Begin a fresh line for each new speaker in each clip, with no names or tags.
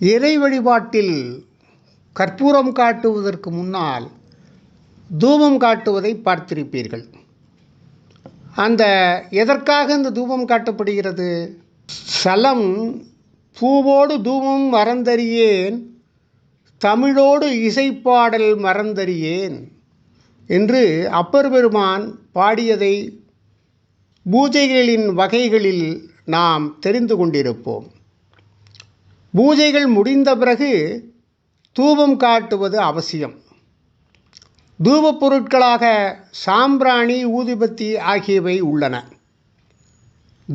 இறை வழிபாட்டில் கற்பூரம் காட்டுவதற்கு முன்னால் தூபம் காட்டுவதை பார்த்திருப்பீர்கள். அந்த எதற்காக இந்த தூபம் காட்டப்படுகிறது? சலம் பூவோடு தூபம் மறந்தறியேன் தமிழோடு இசைப்பாடல் மறந்தறியேன் என்று அப்பர் பெருமான் பாடியதை பூஜைகளின் வகைகளில் நாம் தெரிந்து கொண்டிருப்போம். பூஜைகள் முடிந்த பிறகு தூபம் காட்டுவது அவசியம். தூபப் பொருட்களாக சாம்பிராணி ஊதுபத்தி ஆகியவை உள்ளன.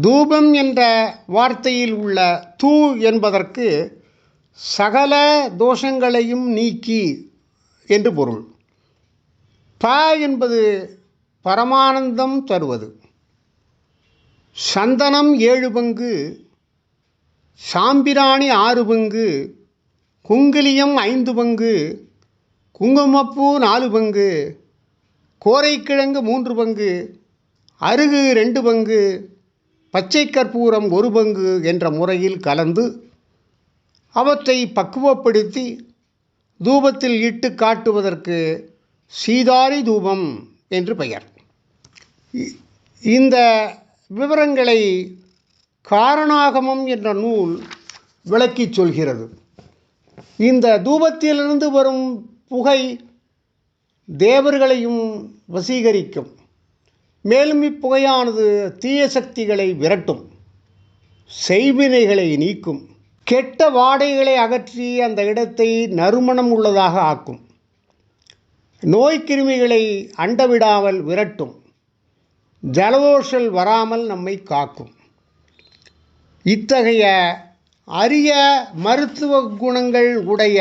தூபம் என்ற வார்த்தையில் உள்ள தூ என்பதற்கு சகல தோஷங்களையும் நீக்கி என்று பொருள். ப என்பது பரமானந்தம் தருவது. சந்தனம் ஏழு பங்கு சாம்பிராணி ஆறு பங்கு குங்கிலியம் ஐந்து பங்கு குங்குமப்பூ நாலு பங்கு கோரைக்கிழங்கு மூன்று பங்கு அருகு ரெண்டு பங்கு பச்சை கற்பூரம் ஒரு பங்கு என்ற முறையில் கலந்து அவற்றை பக்குவப்படுத்தி தூபத்தில் இட்டு காட்டுவதற்கு சீதாரி தூபம் என்று பெயர். இந்த விவரங்களை காரணாகமம் என்ற நூல் விளக்கிச் சொல்கிறது. இந்த தூபத்திலிருந்து வரும் புகை தேவர்களையும் வசீகரிக்கும். மேலும் இப்புகையானது தீய சக்திகளை விரட்டும். செய்வினைகளை நீக்கும். கெட்ட வாடைகளை அகற்றி அந்த இடத்தை நறுமணம் உள்ளதாக ஆக்கும். நோய்க்கிருமிகளை அண்டவிடாமல் விரட்டும். ஜலதோஷல் வராமல் நம்மை காக்கும். இத்தகைய அரிய மருத்துவ குணங்கள் உடைய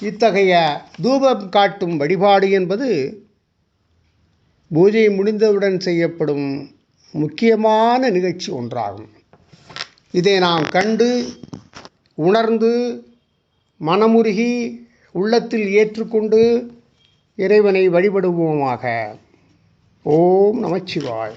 இத்தகைய தூபம் காட்டும் வழிபாடு என்பது பூஜை முடிந்தவுடன் செய்யப்படும் முக்கியமான நிகழ்ச்சி ஒன்றாகும். இதை நாம் கண்டு உணர்ந்து மனமுருகி உள்ளத்தில் ஏற்றுக்கொண்டு இறைவனை வழிபடுவோமாக. ஓம் நமச்சிவாய்